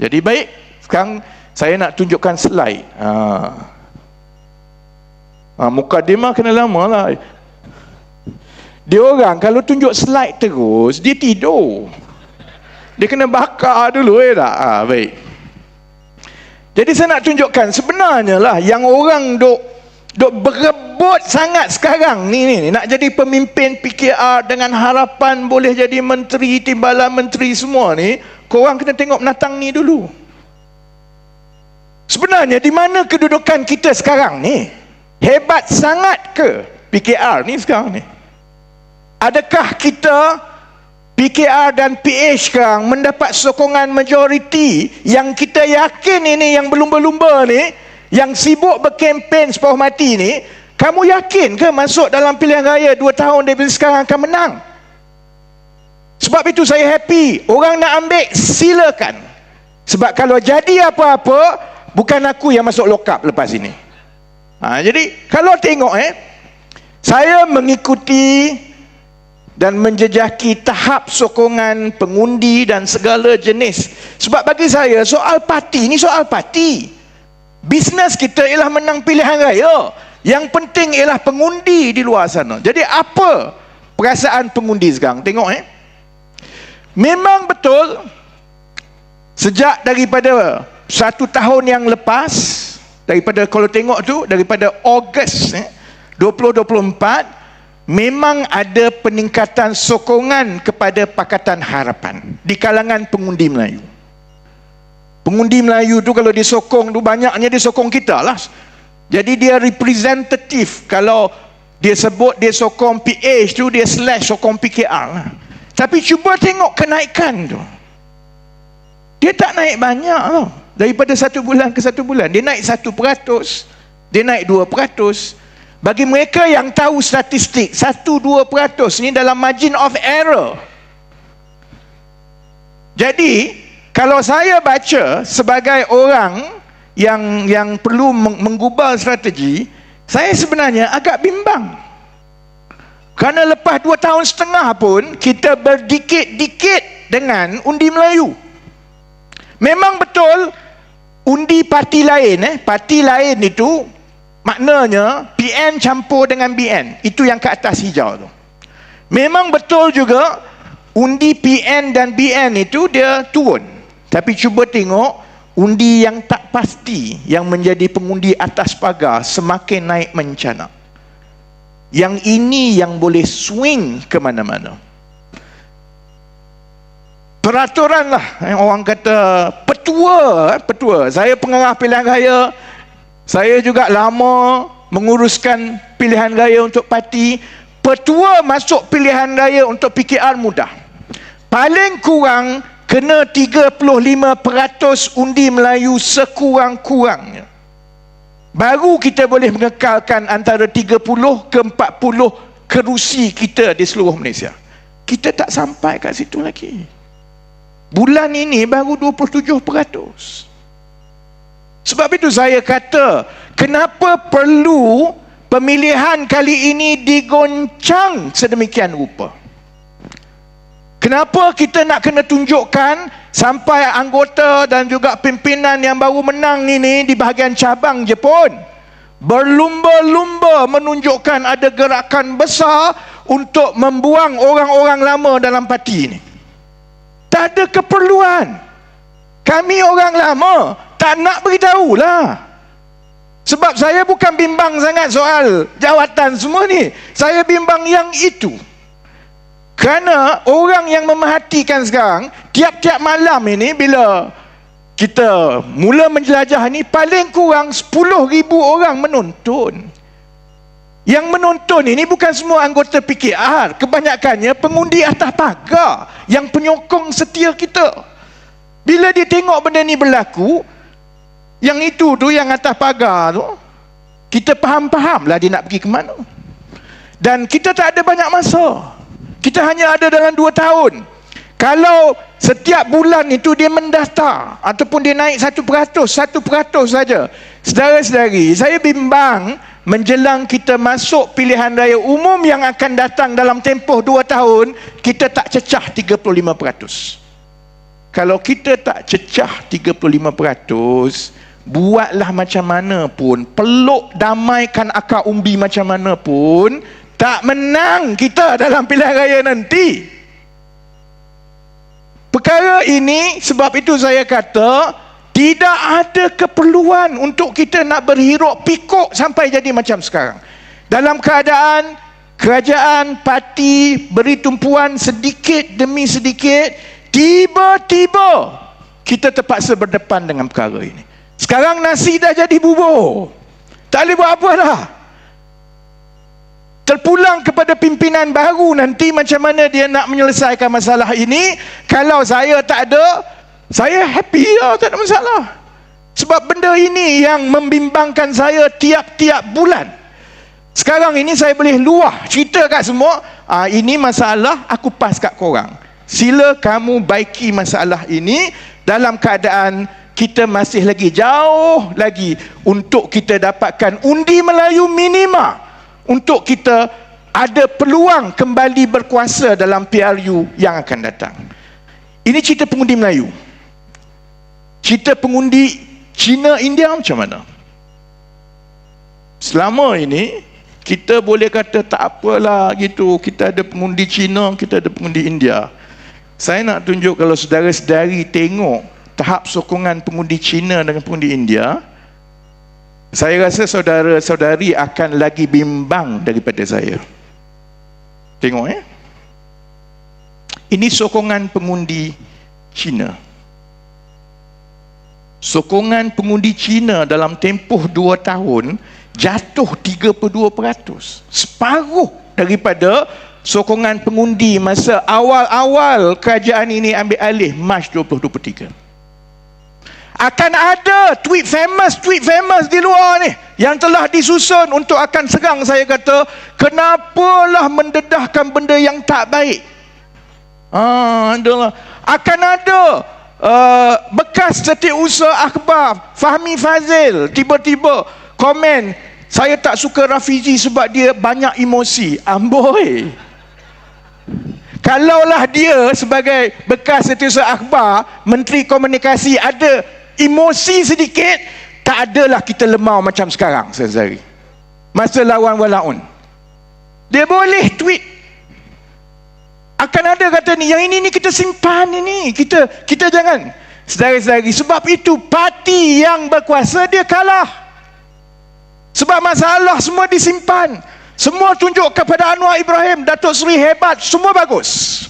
Jadi baik, sekarang saya nak tunjukkan slide. Ha. Ha, mukadimah kena lama lah. Dia orang kalau tunjuk slide terus, dia tidur. Dia kena bakar dulu eh tak? Ha, baik. Jadi saya nak tunjukkan sebenarnya lah yang orang duk duk berebut sangat sekarang ni, ni, ni nak jadi pemimpin PKR dengan harapan boleh jadi menteri, timbalan menteri semua ni, korang kena tengok menatang ni dulu. Sebenarnya di mana kedudukan kita sekarang ni? Hebat sangat ke PKR ni sekarang ni? Adakah kita PKR dan PH sekarang mendapat sokongan majoriti yang kita yakin ini yang berlumba-lumba ni yang sibuk berkempen separuh mati ni kamu yakin ke masuk dalam pilihan raya 2 tahun dari sekarang akan menang? Sebab itu saya happy. Orang nak ambil, silakan. Sebab kalau jadi apa-apa, Bukan aku yang masuk lokap lepas ini. Ha, jadi kalau tengok eh, saya mengikuti dan menjejaki tahap sokongan pengundi dan segala jenis. Sebab bagi saya soal parti ni soal parti. Bisnes kita ialah menang pilihan raya. Yang penting ialah pengundi di luar sana. Jadi apa perasaan pengundi sekarang? Tengok eh. Memang betul sejak daripada satu tahun yang lepas daripada kalau tengok tu daripada Ogos eh, 2024 memang ada peningkatan sokongan kepada Pakatan Harapan di kalangan pengundi Melayu. Pengundi Melayu tu kalau disokong tu banyaknya disokong kita lah. Jadi dia representatif kalau dia sebut dia sokong PH tu dia slash sokong PKR lah. Tapi cuba tengok kenaikan tu. Dia tak naik banyak tau. Daripada satu bulan ke satu bulan. Dia naik satu peratus. Dia naik dua peratus. Bagi mereka yang tahu statistik, satu dua peratus ni dalam margin of error. Jadi, kalau saya baca sebagai orang yang yang perlu menggubal strategi, saya sebenarnya agak bimbang. Kerana lepas dua tahun setengah pun, kita berdikit-dikit dengan undi Melayu. Memang betul undi parti lain eh parti lain itu maknanya PN campur dengan BN itu yang ke atas hijau tu memang betul juga undi PN dan BN itu dia turun tapi cuba tengok undi yang tak pasti yang menjadi pengundi atas pagar semakin naik mencana yang ini yang boleh swing ke mana-mana. Peraturan lah yang orang kata petua eh, petua. Saya pengarah pilihan raya. Saya juga lama menguruskan pilihan raya untuk parti. Petua masuk pilihan raya untuk PKR mudah. Paling kurang kena 35% undi Melayu sekurang-kurangnya baru kita boleh mengekalkan antara 30 ke 40 kerusi kita di seluruh Malaysia kita tak sampai kat situ lagi Bulan ini baru 27%. Sebab itu saya kata, kenapa perlu pemilihan kali ini digoncang sedemikian rupa? Kenapa kita nak kena tunjukkan sampai anggota dan juga pimpinan yang baru menang ini di bahagian cabang je pun berlumba-lumba menunjukkan ada gerakan besar untuk membuang orang-orang lama dalam parti ini. Tak ada keperluan. Kami orang lama tak nak beritahu lah. Sebab saya bukan bimbang sangat soal jawatan semua ni. Saya bimbang yang itu. Kerana orang yang memerhatikan sekarang, tiap-tiap malam ini bila kita mula menjelajah ni, paling kurang 10 ribu orang menonton. Yang menonton ini bukan semua anggota PKR. Kebanyakannya pengundi atas pagar. Yang penyokong setia kita. Bila dia tengok benda ni berlaku, yang itu tu yang atas pagar tu, kita faham-faham lah dia nak pergi ke mana. Dan kita tak ada banyak masa. Kita hanya ada dalam dua tahun. Kalau setiap bulan itu dia mendaftar ataupun dia naik satu peratus, satu peratus saja. Sedara-sedari, saya bimbang menjelang kita masuk pilihan raya umum yang akan datang dalam tempoh 2 tahun kita tak cecah 35% kalau kita tak cecah 35%, buatlah macam mana pun, peluk damaikan akar umbi macam mana pun, tak menang kita dalam pilihan raya nanti. Perkara ini sebab itu saya kata tidak ada keperluan untuk kita nak berhiruk pikuk sampai jadi macam sekarang. Dalam keadaan kerajaan parti beri tumpuan sedikit demi sedikit tiba-tiba kita terpaksa berdepan dengan perkara ini sekarang nasi dah jadi bubur tak boleh buat apa lah terpulang kepada pimpinan baru nanti macam mana dia nak menyelesaikan masalah ini kalau saya tak ada saya happy lah tak ada masalah sebab benda ini yang membimbangkan saya tiap-tiap bulan sekarang ini saya boleh luah cerita kat semua. Ah ini masalah aku pas kat korang. Sila kamu baiki masalah ini dalam keadaan kita masih lagi jauh lagi untuk kita dapatkan undi Melayu minima untuk kita ada peluang kembali berkuasa dalam PRU yang akan datang. Ini cerita pengundi Melayu. Cerita pengundi Cina India macam mana? Selama ini kita boleh kata tak apalah gitu kita ada pengundi Cina kita ada pengundi India saya nak tunjuk kalau saudara-saudari tengok tahap sokongan pengundi Cina dengan pengundi India saya rasa saudara-saudari akan lagi bimbang daripada saya tengok ya ini sokongan pengundi Cina sokongan pengundi Cina dalam tempoh dua tahun jatuh 32%. Separuh daripada sokongan pengundi masa awal-awal kerajaan ini ambil alih Mac 2023. Akan ada tweet famous, tweet famous di luar ni yang telah disusun untuk akan serang saya kata, kenapalah mendedahkan benda yang tak baik. Ah. Akan ada uh, bekas setiausaha akhbar Fahmi Fazil tiba-tiba komen saya tak suka Rafizi sebab dia banyak emosi. Amboi. Kalaulah dia sebagai bekas setiausaha akhbar, Menteri Komunikasi ada emosi sedikit, tak adalah kita lemau macam sekarang, Sezari. Masa lawan walaun. Dia boleh tweet. Akan ada kata ni, yang ini ni kita simpan ini. Kita kita jangan. Sedari-sedari. Sebab itu parti yang berkuasa dia kalah. Sebab masalah semua disimpan. Semua tunjuk kepada Anwar Ibrahim, Datuk Seri hebat, semua bagus.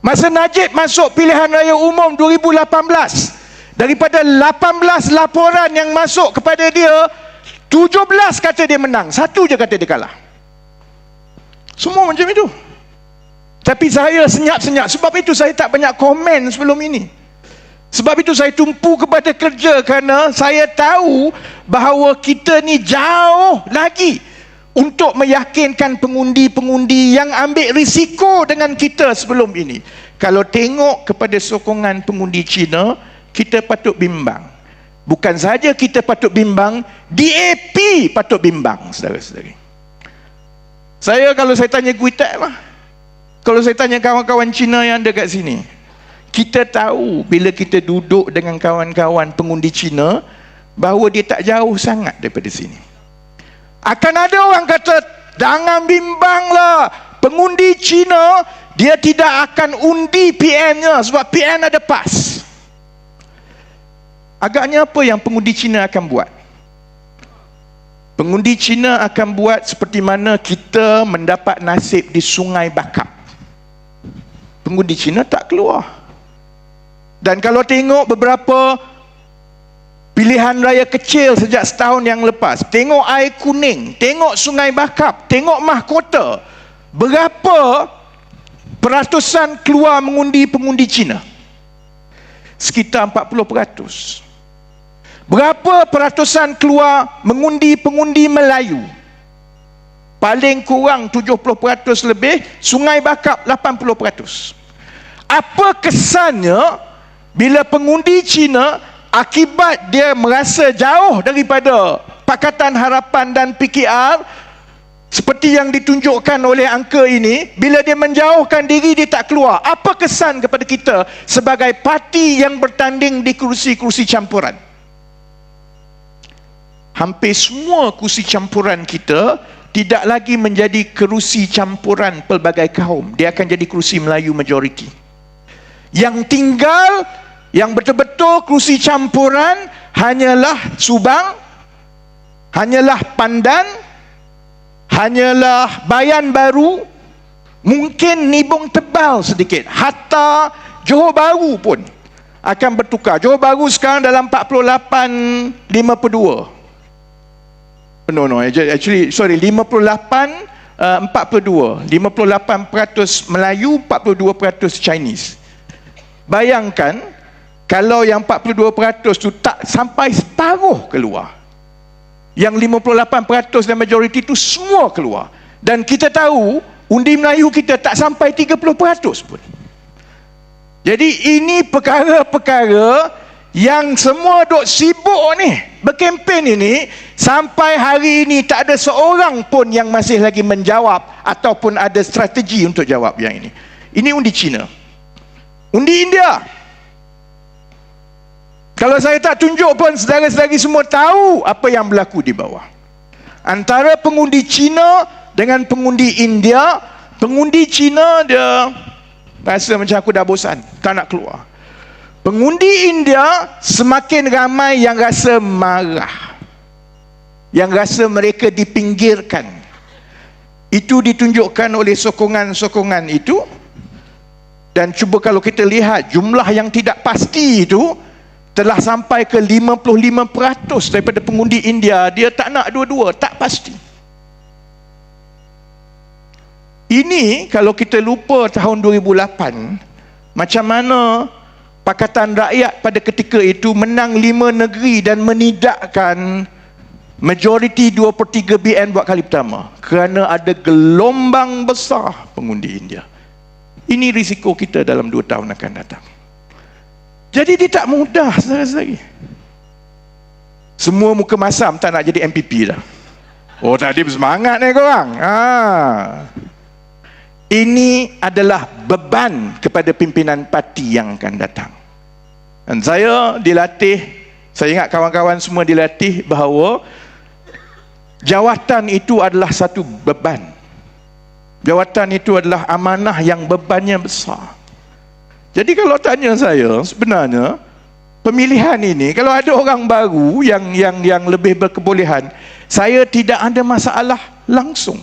Masa Najib masuk pilihan raya umum 2018, daripada 18 laporan yang masuk kepada dia, 17 kata dia menang, satu je kata dia kalah. Semua macam itu. Tapi saya senyap-senyap, sebab itu saya tak banyak komen sebelum ini. Sebab itu saya tumpu kepada kerja kerana saya tahu bahawa kita ni jauh lagi untuk meyakinkan pengundi-pengundi yang ambil risiko dengan kita sebelum ini. Kalau tengok kepada sokongan pengundi Cina, kita patut bimbang. Bukan saja kita patut bimbang, DAP patut bimbang, saudara-saudari. Saya kalau saya tanya Guitek lah. Kalau saya tanya kawan-kawan Cina yang ada kat sini, kita tahu bila kita duduk dengan kawan-kawan pengundi Cina bahawa dia tak jauh sangat daripada sini. Akan ada orang kata, jangan bimbanglah. Pengundi Cina, dia tidak akan undi PN-nya sebab PN ada PAS. Agaknya apa yang pengundi Cina akan buat? Pengundi Cina akan buat seperti mana kita mendapat nasib di Sungai Bakap. Pengundi Cina tak keluar. Dan kalau tengok beberapa pilihan raya kecil sejak setahun yang lepas, tengok air kuning, tengok sungai bakap, tengok mahkota, berapa peratusan keluar mengundi pengundi Cina? Sekitar 40%. Berapa peratusan keluar mengundi pengundi Melayu? Paling kurang 70% lebih, Sungai Bakap 80%. Apa kesannya bila pengundi Cina akibat dia merasa jauh daripada Pakatan Harapan dan PKR seperti yang ditunjukkan oleh angka ini, bila dia menjauhkan diri dia tak keluar. Apa kesan kepada kita sebagai parti yang bertanding di kursi-kursi campuran? Hampir semua kursi campuran kita tidak lagi menjadi kerusi campuran pelbagai kaum. Dia akan jadi kerusi Melayu majoriti. Yang tinggal, yang betul-betul kerusi campuran hanyalah Subang, hanyalah Pandan, hanyalah bayan baru mungkin nibung tebal sedikit hatta Johor Baru pun akan bertukar Johor Baru sekarang dalam 48 52 no no. Actually sorry 58 uh, 42 58% Melayu 42% Chinese. Bayangkan kalau yang 42% tu tak sampai separuh keluar yang 58% dan majoriti itu semua keluar. Dan kita tahu undi Melayu kita tak sampai 30% pun. Jadi ini perkara-perkara yang semua duk sibuk ni berkempen ini sampai hari ini tak ada seorang pun yang masih lagi menjawab ataupun ada strategi untuk jawab yang ini ini undi Cina undi India kalau saya tak tunjuk pun saudara-saudari semua tahu apa yang berlaku di bawah. Antara pengundi Cina dengan pengundi India, pengundi Cina dia rasa macam aku dah bosan, tak nak keluar. Pengundi India semakin ramai yang rasa marah. Yang rasa mereka dipinggirkan. Itu ditunjukkan oleh sokongan-sokongan itu. Dan cuba kalau kita lihat jumlah yang tidak pasti itu, telah sampai ke 55% daripada pengundi India dia tak nak dua-dua tak pasti ini kalau kita lupa tahun 2008 macam mana Pakatan Rakyat pada ketika itu menang lima negeri dan menidakkan majoriti 2 per 3 BN buat kali pertama kerana ada gelombang besar pengundi India ini risiko kita dalam 2 tahun akan datang jadi dia tak mudah saudara-saudari. Semua muka masam tak nak jadi MPP dah. Oh tadi bersemangat ni korang. Ha. Ini adalah beban kepada pimpinan parti yang akan datang. Dan saya dilatih, saya ingat kawan-kawan semua dilatih bahawa jawatan itu adalah satu beban. Jawatan itu adalah amanah yang bebannya besar. Jadi kalau tanya saya sebenarnya pemilihan ini kalau ada orang baru yang yang yang lebih berkebolehan saya tidak ada masalah langsung.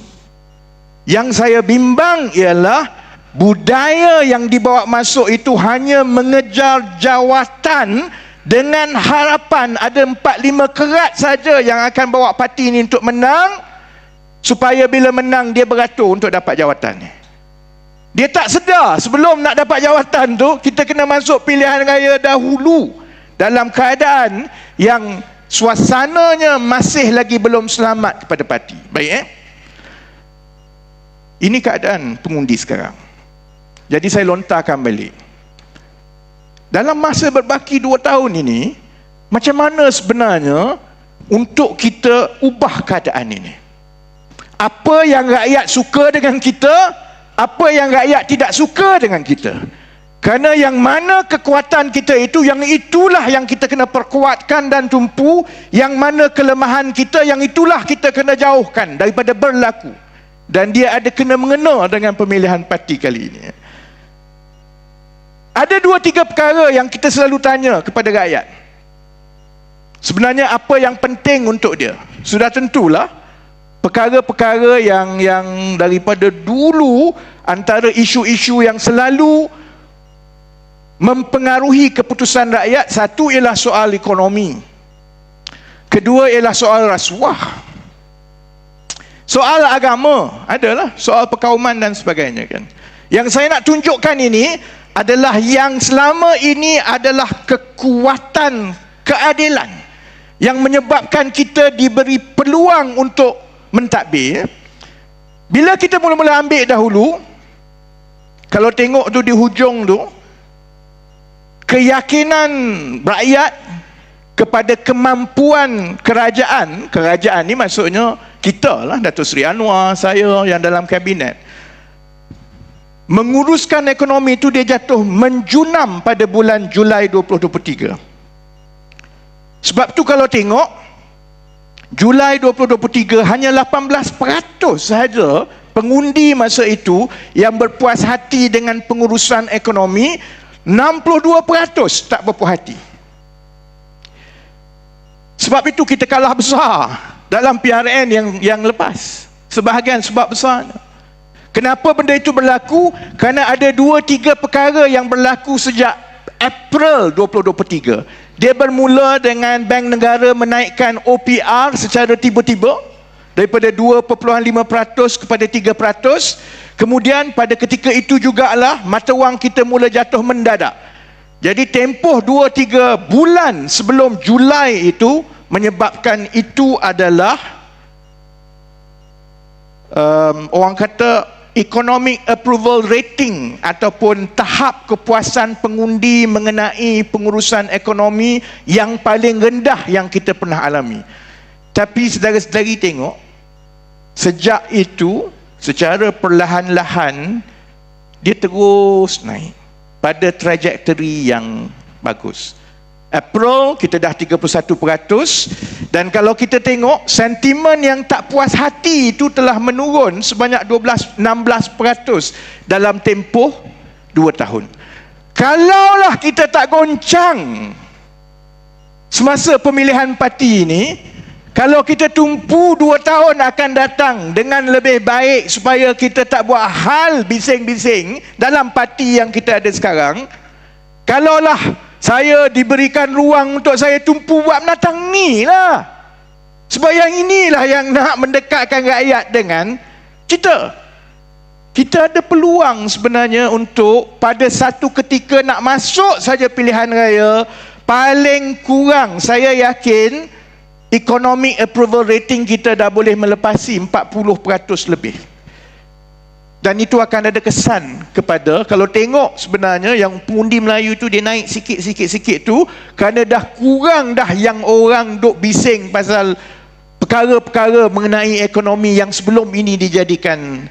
Yang saya bimbang ialah budaya yang dibawa masuk itu hanya mengejar jawatan dengan harapan ada empat lima kerat saja yang akan bawa parti ini untuk menang supaya bila menang dia beratur untuk dapat jawatan ni. Dia tak sedar sebelum nak dapat jawatan tu kita kena masuk pilihan raya dahulu dalam keadaan yang suasananya masih lagi belum selamat kepada parti. Baik eh? Ini keadaan pengundi sekarang. Jadi saya lontarkan balik. Dalam masa berbaki dua tahun ini, macam mana sebenarnya untuk kita ubah keadaan ini? Apa yang rakyat suka dengan kita, apa yang rakyat tidak suka dengan kita kerana yang mana kekuatan kita itu yang itulah yang kita kena perkuatkan dan tumpu yang mana kelemahan kita yang itulah kita kena jauhkan daripada berlaku dan dia ada kena mengena dengan pemilihan parti kali ini. Ada dua tiga perkara yang kita selalu tanya kepada rakyat. Sebenarnya apa yang penting untuk dia? Sudah tentulah perkara-perkara yang yang daripada dulu antara isu-isu yang selalu mempengaruhi keputusan rakyat satu ialah soal ekonomi. Kedua ialah soal rasuah soal agama adalah soal perkauman dan sebagainya kan? Yang saya nak tunjukkan ini adalah yang selama ini adalah kekuatan keadilan yang menyebabkan kita diberi peluang untuk mentadbir. Bila kita mula-mula ambil dahulu kalau tengok tu di hujung tu keyakinan rakyat kepada kemampuan kerajaan, kerajaan ni maksudnya kita lah, Datuk Seri Anwar, saya yang dalam kabinet. Menguruskan ekonomi itu dia jatuh menjunam pada bulan Julai 2023. Sebab tu kalau tengok, Julai 2023 hanya 18% sahaja pengundi masa itu yang berpuas hati dengan pengurusan ekonomi 62% tak berpuas hati sebab itu kita kalah besar dalam PRN yang yang lepas sebahagian sebab besar kenapa benda itu berlaku kerana ada dua tiga perkara yang berlaku sejak April 2023 dia bermula dengan Bank Negara menaikkan OPR secara tiba-tiba daripada 2.5% kepada 3%. Kemudian pada ketika itu jugalah mata wang kita mula jatuh mendadak. Jadi tempoh 2-3 bulan sebelum Julai itu menyebabkan itu adalah um, orang kata economic approval rating ataupun tahap kepuasan pengundi mengenai pengurusan ekonomi yang paling rendah yang kita pernah alami. Tapi saudara-saudari tengok Sejak itu secara perlahan-lahan dia terus naik pada trajektori yang bagus. April kita dah 31% dan kalau kita tengok sentimen yang tak puas hati itu telah menurun sebanyak 12 16% dalam tempoh 2 tahun. Kalaulah kita tak goncang semasa pemilihan parti ini, kalau kita tumpu dua tahun akan datang dengan lebih baik supaya kita tak buat hal bising-bising dalam parti yang kita ada sekarang. Kalaulah saya diberikan ruang untuk saya tumpu buat menatang ni lah. Sebab yang inilah yang nak mendekatkan rakyat dengan kita. Kita ada peluang sebenarnya untuk pada satu ketika nak masuk saja pilihan raya. Paling kurang saya yakin economic approval rating kita dah boleh melepasi 40% lebih. Dan itu akan ada kesan kepada kalau tengok sebenarnya yang pundi Melayu tu dia naik sikit-sikit-sikit tu kerana dah kurang dah yang orang duk bising pasal perkara-perkara mengenai ekonomi yang sebelum ini dijadikan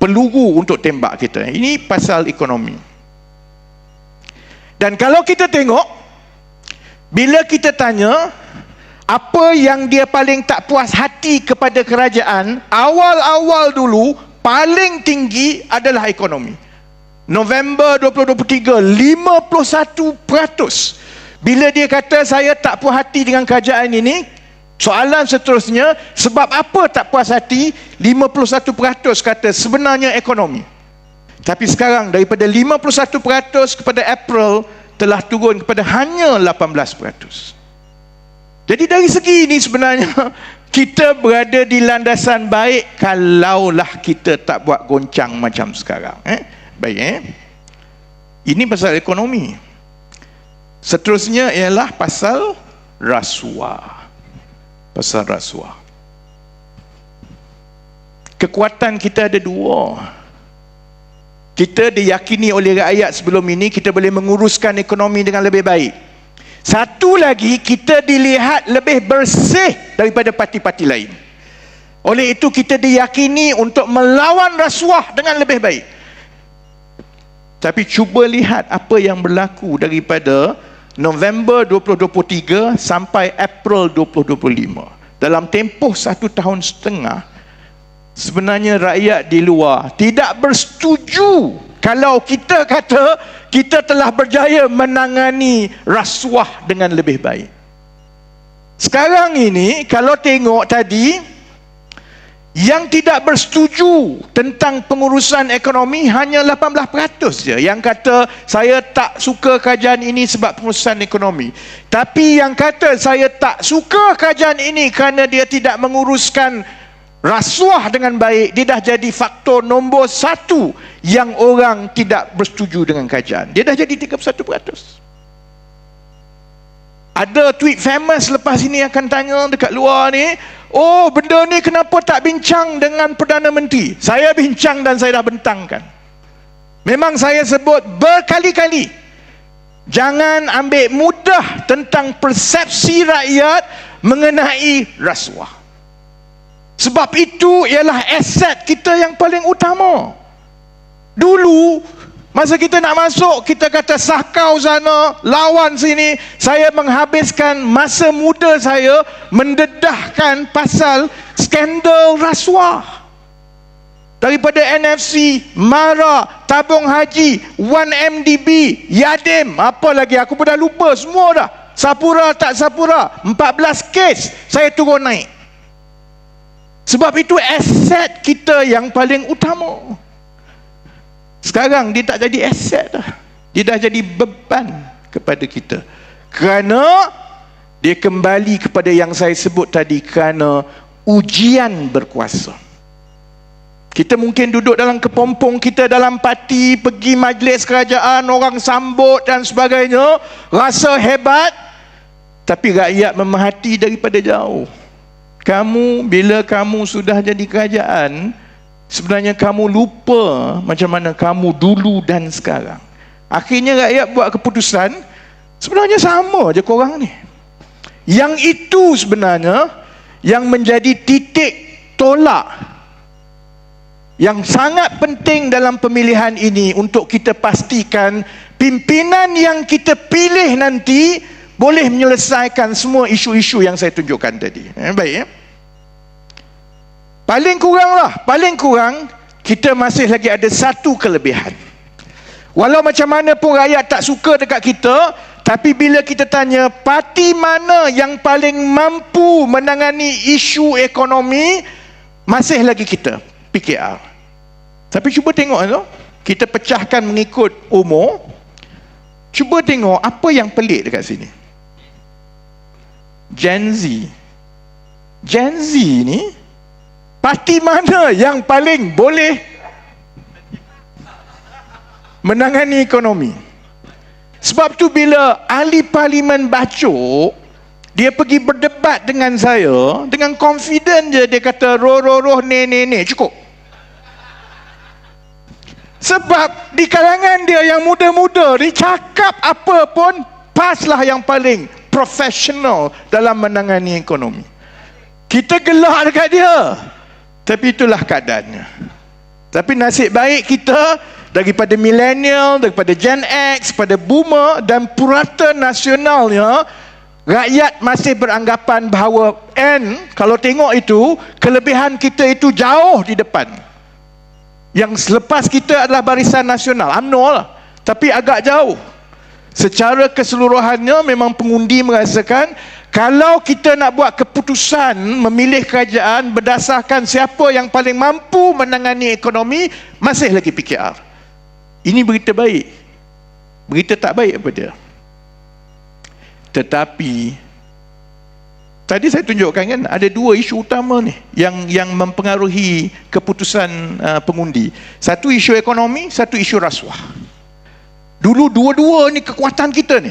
peluru untuk tembak kita. Ini pasal ekonomi. Dan kalau kita tengok bila kita tanya apa yang dia paling tak puas hati kepada kerajaan awal-awal dulu paling tinggi adalah ekonomi. November 2023 51% bila dia kata saya tak puas hati dengan kerajaan ini soalan seterusnya sebab apa tak puas hati? 51% kata sebenarnya ekonomi. Tapi sekarang daripada 51% kepada April telah turun kepada hanya 18% jadi dari segi ini sebenarnya kita berada di landasan baik kalaulah kita tak buat goncang macam sekarang. Eh? Baik eh? Ini pasal ekonomi. Seterusnya ialah pasal rasuah. Pasal rasuah. Kekuatan kita ada dua. Kita diyakini oleh rakyat sebelum ini kita boleh menguruskan ekonomi dengan lebih baik. Satu lagi kita dilihat lebih bersih daripada parti-parti lain. Oleh itu kita diyakini untuk melawan rasuah dengan lebih baik. Tapi cuba lihat apa yang berlaku daripada November 2023 sampai April 2025. Dalam tempoh satu tahun setengah, sebenarnya rakyat di luar tidak bersetuju kalau kita kata kita telah berjaya menangani rasuah dengan lebih baik. Sekarang ini kalau tengok tadi yang tidak bersetuju tentang pengurusan ekonomi hanya 18% je yang kata saya tak suka kajian ini sebab pengurusan ekonomi. Tapi yang kata saya tak suka kajian ini kerana dia tidak menguruskan rasuah dengan baik dia dah jadi faktor nombor satu yang orang tidak bersetuju dengan kajian dia dah jadi 31% ada tweet famous lepas ini akan tanya dekat luar ni oh benda ni kenapa tak bincang dengan Perdana Menteri? Saya bincang dan saya dah bentangkan. Memang saya sebut berkali-kali Jangan ambil mudah tentang persepsi rakyat mengenai rasuah. Sebab itu ialah aset kita yang paling utama. Dulu Masa kita nak masuk, kita kata sakau sana, lawan sini. Saya menghabiskan masa muda saya mendedahkan pasal skandal rasuah. Daripada NFC, MARA, Tabung Haji, 1MDB, YADEM, apa lagi aku pun dah lupa semua dah. Sapura tak Sapura, 14 kes saya turun naik. Sebab itu aset kita yang paling utama. Sekarang dia tak jadi aset dah. Dia dah jadi beban kepada kita. Kerana dia kembali kepada yang saya sebut tadi kerana ujian berkuasa. Kita mungkin duduk dalam kepompong kita dalam parti, pergi majlis kerajaan, orang sambut dan sebagainya, rasa hebat, tapi rakyat memahati daripada jauh. Kamu bila kamu sudah jadi kerajaan, Sebenarnya kamu lupa macam mana kamu dulu dan sekarang. Akhirnya rakyat buat keputusan, sebenarnya sama je korang ni. Yang itu sebenarnya yang menjadi titik tolak yang sangat penting dalam pemilihan ini untuk kita pastikan pimpinan yang kita pilih nanti boleh menyelesaikan semua isu-isu yang saya tunjukkan tadi. Eh, baik ya. Paling kurang lah, paling kurang kita masih lagi ada satu kelebihan. Walau macam mana pun rakyat tak suka dekat kita, tapi bila kita tanya parti mana yang paling mampu menangani isu ekonomi, masih lagi kita, PKR. Tapi cuba tengok tu, kita pecahkan mengikut umur. Cuba tengok apa yang pelik dekat sini. Gen Z. Gen Z ni Parti mana yang paling boleh menangani ekonomi? Sebab tu bila ahli parlimen bacok, dia pergi berdebat dengan saya, dengan confident je dia kata roh roh roh ne ne ne cukup. Sebab di kalangan dia yang muda-muda ni cakap apa pun paslah yang paling profesional dalam menangani ekonomi. Kita gelak dekat dia. Tapi itulah keadaannya. Tapi nasib baik kita daripada milenial, daripada Gen X, pada boomer dan purata nasionalnya, rakyat masih beranggapan bahawa N, kalau tengok itu, kelebihan kita itu jauh di depan. Yang selepas kita adalah barisan nasional, UMNO lah. Tapi agak jauh. Secara keseluruhannya memang pengundi merasakan kalau kita nak buat keputusan memilih kerajaan berdasarkan siapa yang paling mampu menangani ekonomi, masih lagi PKR. Ini berita baik. Berita tak baik apa dia? Tetapi tadi saya tunjukkan kan ada dua isu utama ni yang yang mempengaruhi keputusan uh, pengundi. Satu isu ekonomi, satu isu rasuah. Dulu dua-dua ni kekuatan kita ni.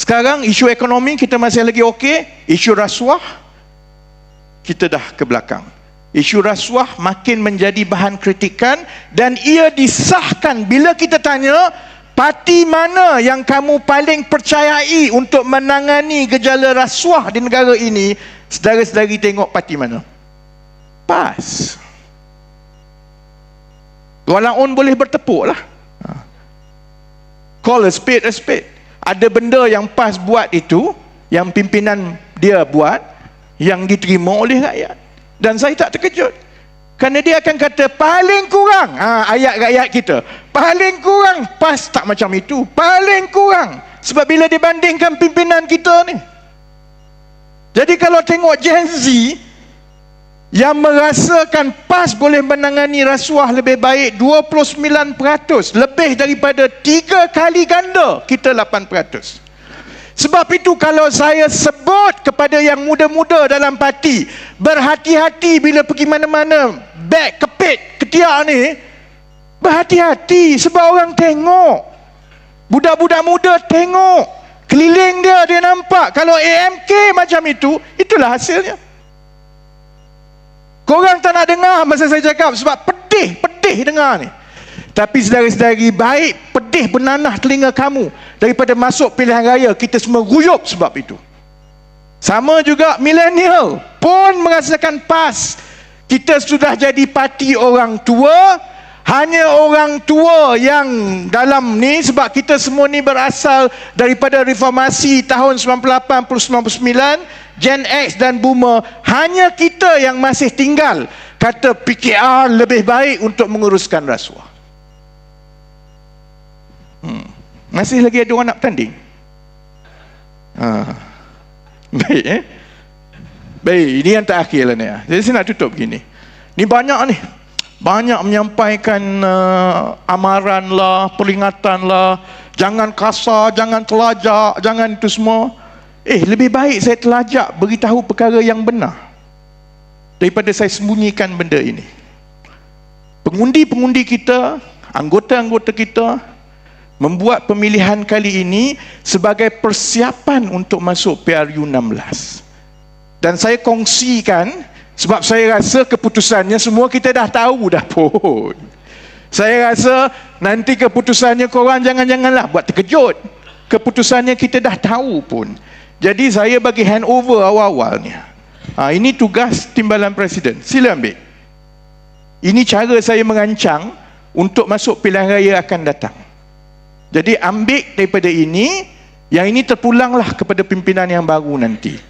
Sekarang isu ekonomi kita masih lagi okey, isu rasuah kita dah ke belakang. Isu rasuah makin menjadi bahan kritikan dan ia disahkan bila kita tanya parti mana yang kamu paling percayai untuk menangani gejala rasuah di negara ini, saudara-saudari tengok parti mana? PAS. Tuan boleh bertepuk lah. Ha. Call a spade a spade ada benda yang PAS buat itu yang pimpinan dia buat yang diterima oleh rakyat. Dan saya tak terkejut. Kerana dia akan kata paling kurang. Ha, ayat rakyat kita. Paling kurang. PAS tak macam itu. Paling kurang. Sebab bila dibandingkan pimpinan kita ni. Jadi kalau tengok Gen Z yang merasakan PAS boleh menangani rasuah lebih baik 29% lebih daripada 3 kali ganda kita 8% sebab itu kalau saya sebut kepada yang muda-muda dalam parti berhati-hati bila pergi mana-mana beg kepit ketiak ni berhati-hati sebab orang tengok. Budak-budak muda tengok keliling dia dia nampak. Kalau AMK macam itu itulah hasilnya Korang tak nak dengar masa saya cakap sebab pedih, pedih dengar ni. Tapi sedari-sedari baik pedih benanah telinga kamu daripada masuk pilihan raya kita semua guyup sebab itu sama juga milenial pun merasakan PAS kita sudah jadi parti orang tua hanya orang tua yang dalam ni sebab kita semua ni berasal daripada reformasi tahun 98 99 Gen X dan Boomer hanya kita yang masih tinggal kata PKR lebih baik untuk menguruskan rasuah. Hmm. masih lagi ada orang nak bertanding ha. baik eh? Baik ini yang terakhir lah ni jadi saya nak tutup begini. Ni banyak ni. Banyak menyampaikan uh, amaran lah, peringatan lah, jangan kasar, jangan telajak, jangan itu semua. Eh, lebih baik saya telajak beritahu perkara yang benar daripada saya sembunyikan benda ini. Pengundi-pengundi kita, anggota-anggota kita membuat pemilihan kali ini sebagai persiapan untuk masuk PRU 16. Dan saya kongsikan sebab saya rasa keputusannya semua kita dah tahu dah pun. Saya rasa nanti keputusannya korang jangan-janganlah buat terkejut. Keputusannya kita dah tahu pun. Jadi saya bagi handover awal-awalnya. Ha, ini tugas timbalan presiden. Sila ambil. Ini cara saya merancang untuk masuk pilihan raya akan datang. Jadi ambil daripada ini, yang ini terpulanglah kepada pimpinan yang baru nanti.